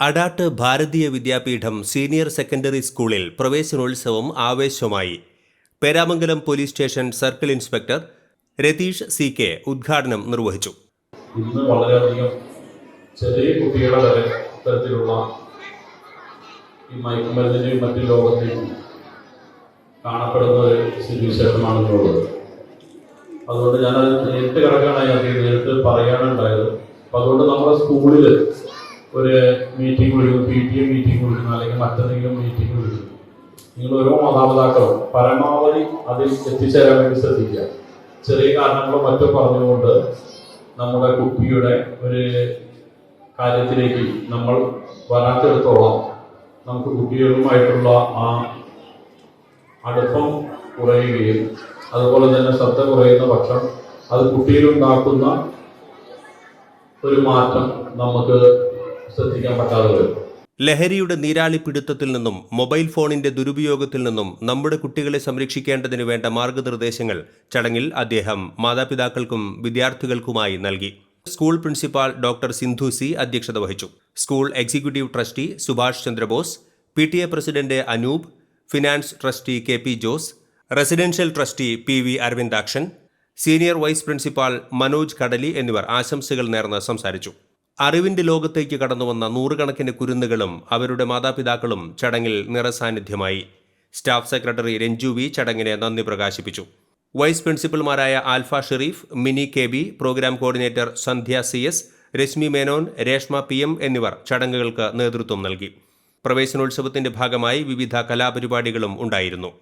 അടാട്ട് ഭാരതീയ വിദ്യാപീഠം senior secondary സ്കൂളിൽ പ്രവേശനോത്സവം ആവേശമായി. Peramangalam police station circle inspector Ratheesh C K ഉദ്ഘാടനം നിർവഹിച്ചു. ഇന്ന് വളരെയധികം ചെറിയ കുട്ടികളെ വരെ ഇത്തരത്തിലുള്ള ഈ മയക്കുമരുന്നിന്റെയും മറ്റു ലോകത്തെയും കാണപ്പെടുന്ന ഒരു സ്ഥിതിവിശേഷമാണെന്നുള്ളത് അതുകൊണ്ട് ഞാനത് നേരിട്ട് കിടക്കാനായി അത് നേരിട്ട് പറയാനുണ്ടായത്. അതുകൊണ്ട് നമ്മുടെ സ്കൂളിൽ ഒരു മീറ്റിംഗ് വിളിക്കും പി ടി എ മീറ്റിംഗ് വിളിക്കുന്നു അല്ലെങ്കിൽ മറ്റെന്തെങ്കിലും മീറ്റിംഗ് വിളിക്കുന്നു നിങ്ങൾ ഓരോ മാതാപിതാക്കളും പരമാവധി അതിൽ എത്തിച്ചേരാൻ വേണ്ടി ശ്രദ്ധിക്കുക. ചെറിയ കാരണങ്ങളും മറ്റും പറഞ്ഞുകൊണ്ട് നമ്മുടെ കുട്ടിയുടെ ഒരു കാര്യത്തിലേക്ക് നമ്മൾ വരാത്തിടത്തോളം നമുക്ക് കുട്ടികളുമായിട്ടുള്ള ആ അടുപ്പം കുറയുകയും അതുപോലെ തന്നെ ശ്രദ്ധ കുറയുന്ന പക്ഷം അത് കുട്ടിയിലുണ്ടാക്കുന്ന ഒരു മാറ്റം നമുക്ക് ശ്രദ്ധിക്കാൻ പറ്റാതെ വരും ലഹരിയുടെ നീരാളിപ്പിടുത്തത്തിൽ നിന്നും മൊബൈൽ ഫോണിന്റെ ദുരുപയോഗത്തിൽ നിന്നും നമ്മുടെ കുട്ടികളെ സംരക്ഷിക്കേണ്ടതിന് വേണ്ട മാർഗനിർദ്ദേശങ്ങൾ ചടങ്ങിൽ അദ്ദേഹം മാതാപിതാക്കൾക്കും വിദ്യാർത്ഥികൾക്കുമായി നൽകി. School principal doctor Sindhu C അധ്യക്ഷത വഹിച്ചു. School executive trustee Subhash Chandrabose P T A president Anoop finance trustee K P Jose residential trustee P V Aravindakshan senior vice principal Manoj Kadali എന്നിവർ ആശംസകൾ നേർന്ന് സംസാരിച്ചു. അറിവിന്റെ ലോകത്തേക്ക് കടന്നുവന്ന നൂറുകണക്കിന് കുരുന്നുകളും അവരുടെ മാതാപിതാക്കളും ചടങ്ങിൽ നിറസാന്നിധ്യമായി. സ്റ്റാഫ് സെക്രട്ടറി രഞ്ജു വി ചടങ്ങിനെ നന്ദി പ്രകാശിപ്പിച്ചു. Vice പ്രിൻസിപ്പൽമാരായ Alfa Shereef Mini K B programme coordinator Sandhya C S Reshmi Menon Reshma P M എന്നിവർ ചടങ്ങുകൾക്ക് നേതൃത്വം നൽകി. പ്രവേശനോത്സവത്തിന്റെ ഭാഗമായി വിവിധ കലാപരിപാടികളും ഉണ്ടായിരുന്നു.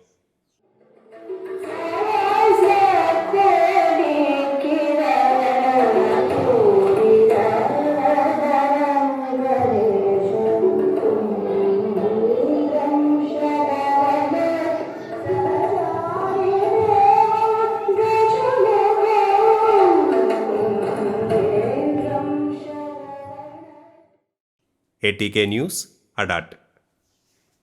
A T K news Adat